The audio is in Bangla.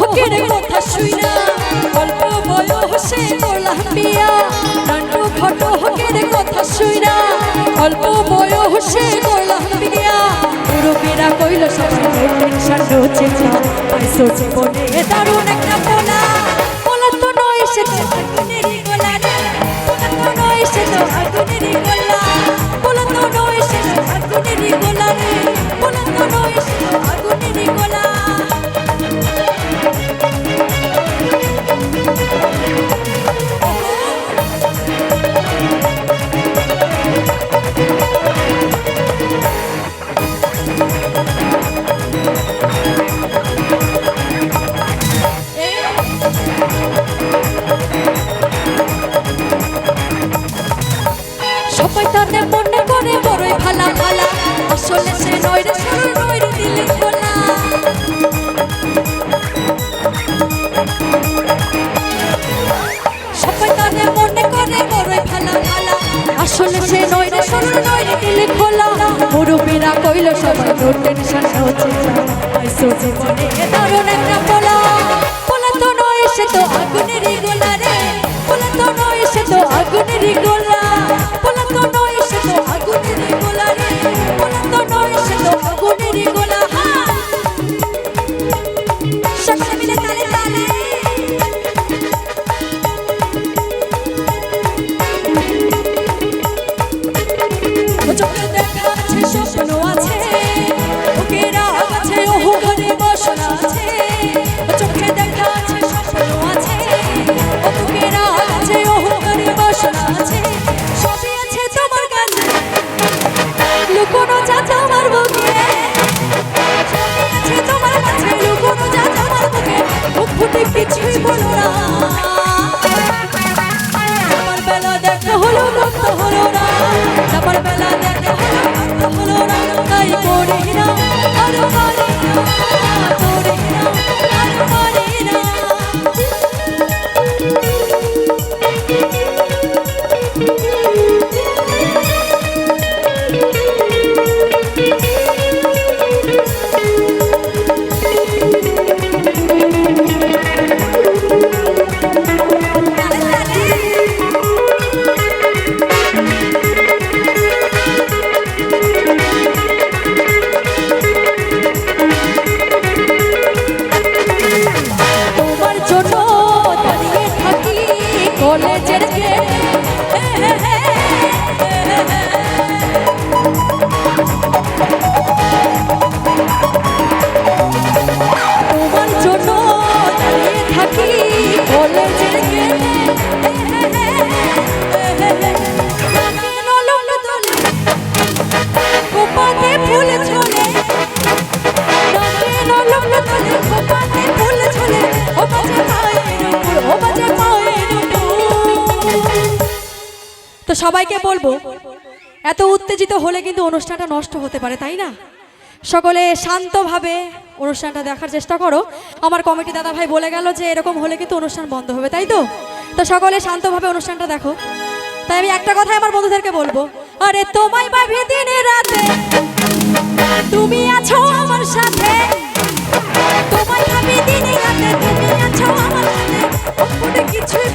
হকের কথা শুইনা। অল্প বয়সে করলাম বিয়া নান্টু ফটো হকের কথা শুইনা। অল্প বয়সে করলাম বিয়া মুরব্বীরা কইল, সবাই টেনশন রয়েছে পাইছো জীবনে সবাই তানে মনে করে বড়ই ভালা ভালা। আসলে সে নয় রে সরল নয় রে দিলে খোলা। সবাই তানে মনে করে বড়ই ভালা ভালা। আসলে সে নয় রে সরল নয় রে দিলে খোলা। মুরব্বীরা কইল, সবাই তোর টেনশন হচ্ছে। আইসো জীবনে দারুণ একটা পোলা। পোলা তো নয়, সে তো আগুনেরই সবাইকে বলব, এত উত্তেজিত হলে কিন্তু অনুষ্ঠানটা নষ্ট হতে পারে, তাই না? সকলে শান্তভাবে অনুষ্ঠানটা দেখার চেষ্টা করো। আমার কমিটি দাদা ভাই বলে গেল যে এরকম হলে কিন্তু অনুষ্ঠান বন্ধ হবে, তাই তো? তো সকলে শান্তভাবে অনুষ্ঠানটা দেখো। তাই আমি একটা কথাই আমার বন্ধুদেরকে বলব, আরে তোমায় বাভি দিনে রাতে, তুমি আছো আমার সাথে। তোমায় দিনে রাতে, তুমি আছো আমার সাথে। কিছুই